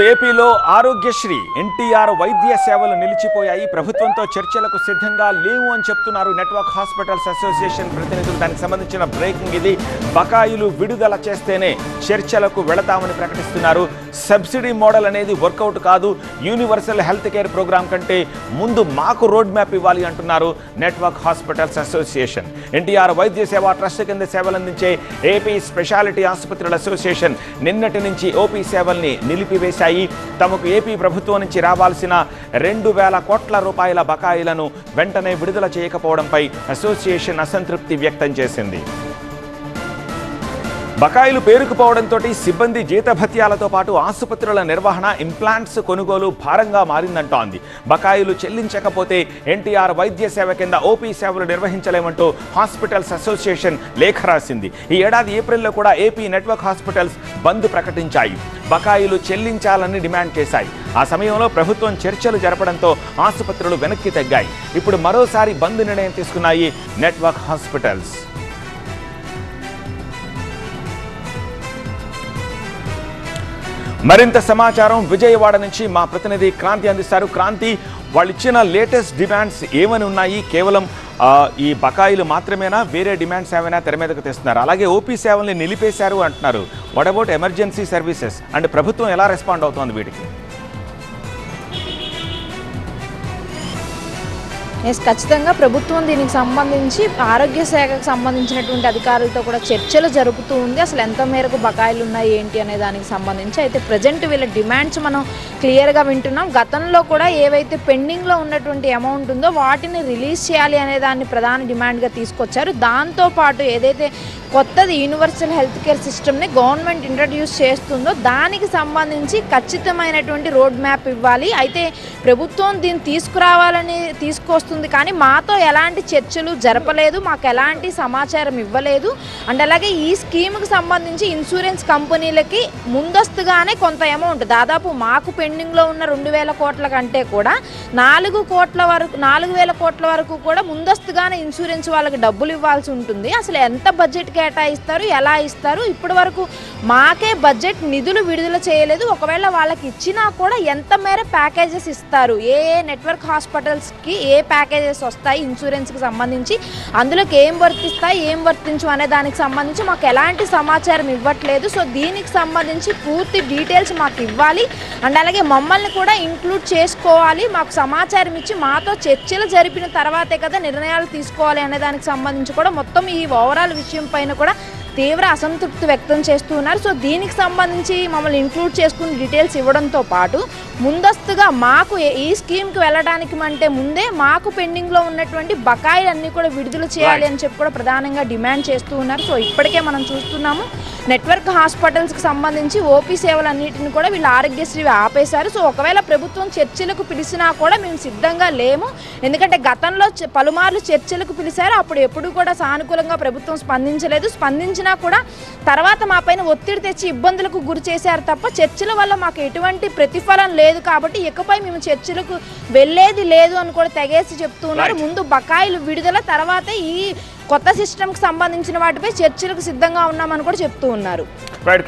ఏపీలో ఆరోగ్యశ్రీ ఎన్టీఆర్ వైద్య సేవలు నిలిచిపోయాయి. ప్రభుత్వంతో చర్చలకు సిద్ధంగా లేవు అని చెప్తున్నారు నెట్వర్క్ హాస్పిటల్స్ అసోసియేషన్ ప్రతినిధులు. దానికి సంబంధించిన బ్రేకింగ్ ఇది. బకాయిలు విడుదల చేస్తేనే చర్చలకు వెళతామని ప్రకటిస్తున్నారు. సబ్సిడీ మోడల్ అనేది వర్కౌట్ కాదు. యూనివర్సల్ హెల్త్ కేర్ ప్రోగ్రాం కంటే ముందు మాకు రోడ్ మ్యాప్ ఇవ్వాలి అంటున్నారు నెట్వర్క్ హాస్పిటల్స్ అసోసియేషన్ ఎన్టీఆర్ వైద్య సేవ ట్రస్ట్ కింద సేవలందించే ఏపీ స్పెషాలిటీ ఆసుపత్రుల అసోసియేషన్ నిన్నటి నుంచి ఓపీ సేవల్ని నిలిపివేశాయి తమకు ఏపీ ప్రభుత్వం నుంచి రావాల్సిన రెండు వేల కోట్ల రూపాయల బకాయిలను వెంటనే విడుదల చేయకపోవడంపై అసోసియేషన్ అసంతృప్తి వ్యక్తం చేసింది. బకాయిలు పేరుకుపోవడంతో సిబ్బంది జీతభత్యాలతో పాటు ఆసుపత్రుల నిర్వహణ ఇంప్లాంట్స్ కొనుగోలు భారంగా మారిందంటోంది. బకాయిలు చెల్లించకపోతే ఎన్టీఆర్ వైద్య సేవ కింద ఓపీ సేవలు నిర్వహించలేమంటూ హాస్పిటల్స్ అసోసియేషన్ లేఖ రాసింది. ఈ ఏడాది ఏప్రిల్లో కూడా ఏపీ నెట్వర్క్ హాస్పిటల్స్ బంద్ ప్రకటించాయి. బకాయిలు చెల్లించాలని డిమాండ్ చేశాయి. ఆ సమయంలో ప్రభుత్వం చర్చలు జరపడంతో ఆసుపత్రులు వెనక్కి తగ్గాయి. ఇప్పుడు మరోసారి బంద్ నిర్ణయం తీసుకున్నాయి నెట్వర్క్ హాస్పిటల్స్. మరింత సమాచారం విజయవాడ నుంచి మా ప్రతినిధి క్రాంతి అందిస్తారు. క్రాంతి వాళ్ళు ఇచ్చిన లేటెస్ట్ డిమాండ్స్ ఏమని ఉన్నాయి? కేవలం ఈ బకాయిలు మాత్రమేనా? వేరే డిమాండ్స్ ఏమైనా తెర మీదకు తెస్తున్నారు? అలాగే ఓపీ సేవల్ని నిలిపేశారు అంటున్నారు. What about emergency services and ప్రభుత్వం ఎలా రెస్పాండ్ అవుతోంది వీటికి? ఖచ్చితంగా ప్రభుత్వం దీనికి సంబంధించి ఆరోగ్య శాఖకు సంబంధించినటువంటి అధికారులతో కూడా చర్చలు జరుపుతూ ఉంది. అసలు ఎంత మేరకు బకాయిలు ఉన్నాయి ఏంటి అనే దానికి సంబంధించి అయితే ప్రజెంట్ వీళ్ళ డిమాండ్స్ మనం క్లియర్గా వింటున్నాం. గతంలో కూడా ఏవైతే పెండింగ్లో ఉన్నటువంటి అమౌంట్ ఉందో వాటిని రిలీజ్ చేయాలి అనే దాన్ని ప్రధాన డిమాండ్గా తీసుకొచ్చారు. దాంతోపాటు ఏదైతే కొత్తది యూనివర్సల్ హెల్త్ కేర్ సిస్టమ్ని గవర్నమెంట్ ఇంట్రడ్యూస్ చేస్తుందో దానికి సంబంధించి ఖచ్చితమైనటువంటి రోడ్ మ్యాప్ ఇవ్వాలి. అయితే ప్రభుత్వం దీన్ని తీసుకురావాలని తీసుకొస్తుంది కానీ మాతో ఎలాంటి చర్చలు జరపలేదు. మాకు ఎలాంటి సమాచారం ఇవ్వలేదు. అండ్ అలాగే ఈ స్కీమ్కి సంబంధించి ఇన్సూరెన్స్ కంపెనీలకి ముందస్తుగానే కొంత అమౌంట్ దాదాపు మాకు పెండింగ్లో ఉన్న రెండు వేల కోట్ల కంటే కూడా నాలుగు కోట్ల వరకు నాలుగు వేల కోట్ల వరకు కూడా ముందస్తుగానే ఇన్సూరెన్స్ వాళ్ళకి డబ్బులు ఇవ్వాల్సి ఉంటుంది. అసలు ఎంత బడ్జెట్ కేటాయిస్తారు ఎలా ఇస్తారు? ఇప్పటి వరకు మాకే బడ్జెట్ నిధులు విడుదల చేయలేదు. ఒకవేళ వాళ్ళకి ఇచ్చినా కూడా ఎంత మేర ప్యాకేజెస్ ఇస్తారు? ఏ ఏ నెట్వర్క్ హాస్పిటల్స్కి ఏ ప్యాకేజెస్ వస్తాయి ఇన్సూరెన్స్కి సంబంధించి. అందులోకి ఏం వర్తిస్తాయి ఏం వర్తించు అనే దానికి సంబంధించి మాకు ఎలాంటి సమాచారం ఇవ్వట్లేదు. సో దీనికి సంబంధించి పూర్తి డీటెయిల్స్ మాకు ఇవ్వాలి. అండ్ అలాగే మమ్మల్ని కూడా ఇంక్లూడ్ చేసుకోవాలి. మాకు సమాచారం ఇచ్చి మాతో చర్చలు జరిపిన తర్వాతే కదా నిర్ణయాలు తీసుకోవాలి అనే దానికి సంబంధించి కూడా మొత్తం ఈ ఓవరాల్ విషయం పైన కూడా తీవ్ర అసంతృప్తి వ్యక్తం చేస్తూ ఉన్నారు. సో దీనికి సంబంధించి మమ్మల్ని ఇంక్లూడ్ చేసుకుని డీటెయిల్స్ ఇవ్వడంతో పాటు ముందస్తుగా మాకు ఈ స్కీమ్కి వెళ్ళడానికి అంటే ముందే మాకు పెండింగ్లో ఉన్నటువంటి బకాయిలన్నీ కూడా విడుదల చేయాలి అని చెప్పి కూడా ప్రధానంగా డిమాండ్ చేస్తూ ఉన్నారు. సో ఇప్పటికే మనం చూస్తున్నాము. నెట్వర్క్ హాస్పిటల్స్కి సంబంధించి ఓపీ సేవలన్నిటిని కూడా వీళ్ళు ఆరోగ్యశ్రీ ఆపేశారు. సో ఒకవేళ ప్రభుత్వం చర్చలకు పిలిచినా కూడా మేము సిద్ధంగా లేము. ఎందుకంటే గతంలో పలుమార్లు చర్చలకు పిలిచారు. అప్పుడు ఎప్పుడు కూడా సానుకూలంగా ప్రభుత్వం స్పందించలేదు. స్పందించినా కూడా తర్వాత మా పైన ఒత్తిడి తెచ్చి ఇబ్బందులకు గురి చేశారు తప్ప చర్చల వల్ల మాకు ఎటువంటి ప్రతిఫలం లేదు కాబట్టి ఇకపై మేము చర్చలకు వెళ్ళేది లేదు అని కూడా తెగేసి చెప్తూ ఉన్నారు. Right. ముందు బకాయిలు విడుదల తర్వాత ఈ కొత్త సిస్టమ్కి సంబంధించిన వాటిపై చర్చలకు సిద్ధంగా ఉన్నామని కూడా చెప్తూ ఉన్నారు. రైట్